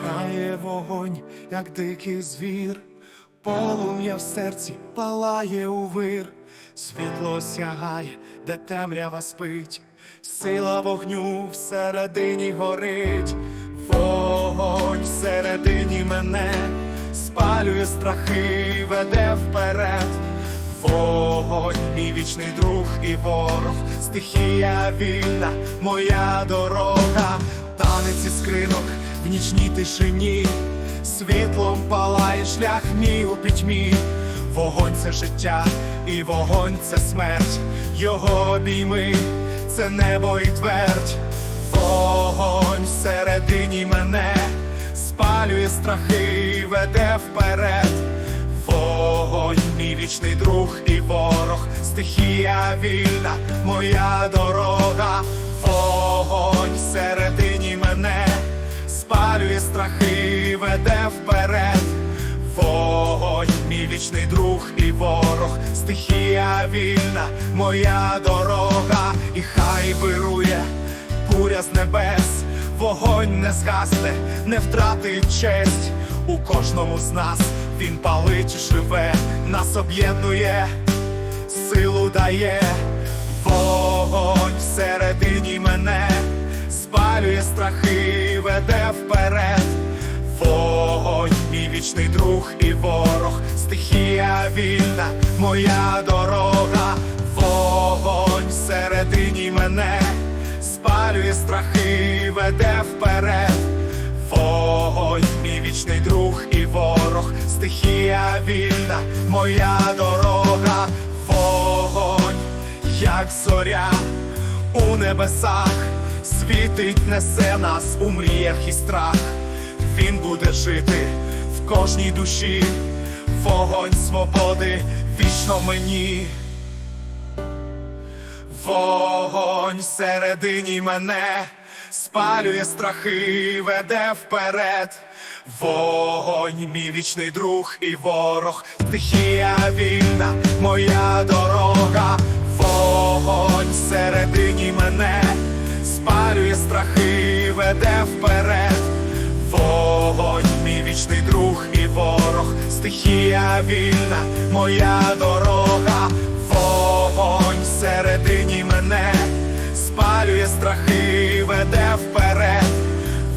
Крає вогонь, як дикий звір, полум'я в серці палає у вир, світло сягає, де темрява спить, сила вогню всередині горить, вогонь всередині мене, спалює страхи, веде вперед. Вогонь, мій вічний друг і ворог, стихія вільна, моя дорога, танець із скринок в нічній тишині, світлом палає шлях мій у пітьмі, вогонь це життя, і вогонь це смерть, його обійми, це небо і твердь, вогонь всередині мене, спалює страхи, веде вперед. Вогонь, мій вічний друг і ворог, стихія вільна, моя дорога, вогонь всередині мене, спалює страхи, веде вперед. Вогонь, мій вічний друг і ворог, стихія вільна, моя дорога, і хай вирує буря з небес, вогонь не згасне, не втратить честь у кожному з нас. Він палить живе, нас об'єднує, силу дає, вогонь всередині мене, спалює страхи, веде вперед. Вогонь, мій вічний друг і ворог, стихія вільна, моя дорога, вогонь всередині мене, спалює страхи, веде вперед. Вогонь, мій вічний друг і ворог, стихія вільна, моя дорога, вогонь, як зоря у небесах, світить, несе нас у мріях і страх. Він буде жити в кожній душі, вогонь свободи вічно мені. Вогонь всередині мене спалює страхи, веде вперед. Вогонь, мій вічний друг і ворог, стихія вільна, моя дорога, вогонь всередині мене, спалює страхи, веде вперед. Вогонь, мій вічний друг і ворог, стихія вільна, моя дорога, вогонь всередині мене, спалює страхи, веде вперед.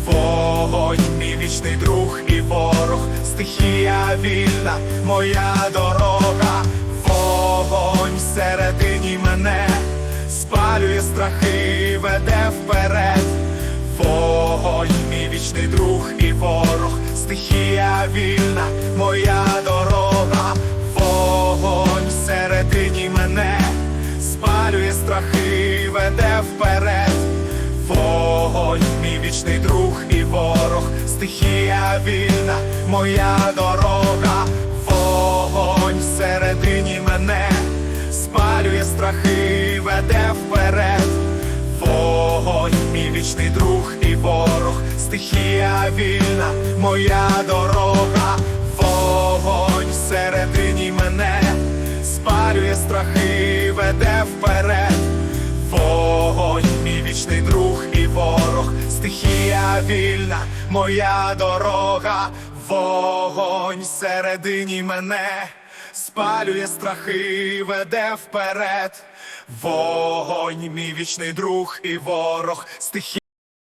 Вогонь, мій вічний друг і ворог, стихія вільна, моя дорога, страхи, веде вперед. Вогонь, мій вічний друг і ворог, стихія вільна, моя дорога, вогонь всередині мене, спалює страхи, веде вперед. Вогонь, мій вічний друг і ворог, стихія вільна, моя дорога, вогонь всередині мене, спалює страхи, веде. Вогонь, мій вічний друг і ворог, стихія вільна, моя дорога, вогонь всередині мене, спалює страхи, веде вперед. Вогонь, мій вічний друг і ворог, стихія вільна, моя дорога, вогонь всередині мене, спалює страхи, веде вперед. Вогонь, мій вічний друг і ворог, стихія.